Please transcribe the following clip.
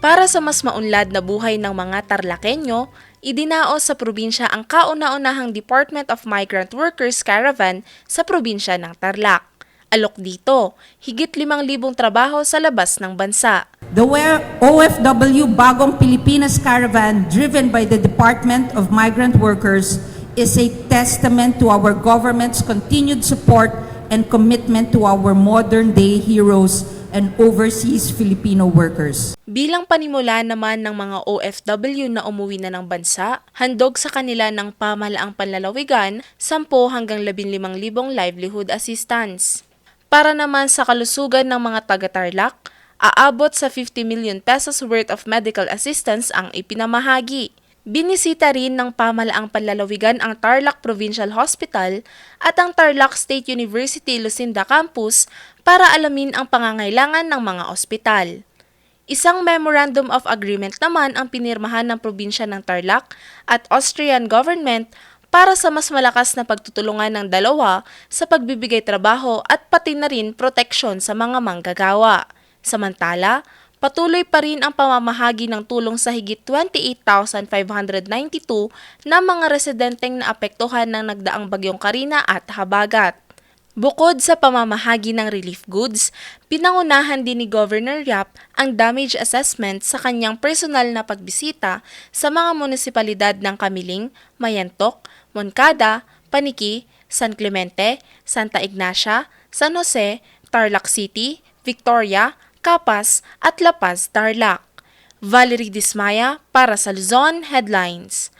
Para sa mas maunlad na buhay ng mga Tarlakenyo, idinaos sa probinsya ang kauna-unahang Department of Migrant Workers Caravan sa probinsya ng Tarlac. Alok dito, higit 5,000 trabaho sa labas ng bansa. The OFW Bagong Pilipinas Caravan, driven by the Department of Migrant Workers, is a testament to our government's continued support and commitment to our modern-day heroes and overseas Filipino workers. Bilang panimula naman ng mga OFW na umuwi na ng bansa, handog sa kanila ng pamalaang panlalawigan 10 hanggang 15,000 livelihood assistance. Para naman sa kalusugan ng mga taga-Tarlac, aabot sa 50 million pesos worth of medical assistance ang ipinamahagi. Binisita rin ng pamalaang panlalawigan ang Tarlac Provincial Hospital at ang Tarlac State University Lucinda Campus para alamin ang pangangailangan ng mga ospital. Isang Memorandum of Agreement naman ang pinirmahan ng probinsya ng Tarlac at Austrian government para sa mas malakas na pagtutulungan ng dalawa sa pagbibigay trabaho at pati na rin proteksyon sa mga manggagawa. Samantala, patuloy pa rin ang pamamahagi ng tulong sa higit 28,592 na mga residenteng naapektuhan ng nagdaang bagyong Karina at Habagat. Bukod sa pamamahagi ng relief goods, pinangunahan din ni Governor Yap ang damage assessment sa kanyang personal na pagbisita sa mga munisipalidad ng Kamiling, Mayantok, Moncada, Paniki, San Clemente, Santa Ignacia, San Jose, Tarlac City, Victoria, Capas at La Paz, Tarlac. Valerie Dismaya para sa Luzon Headlines.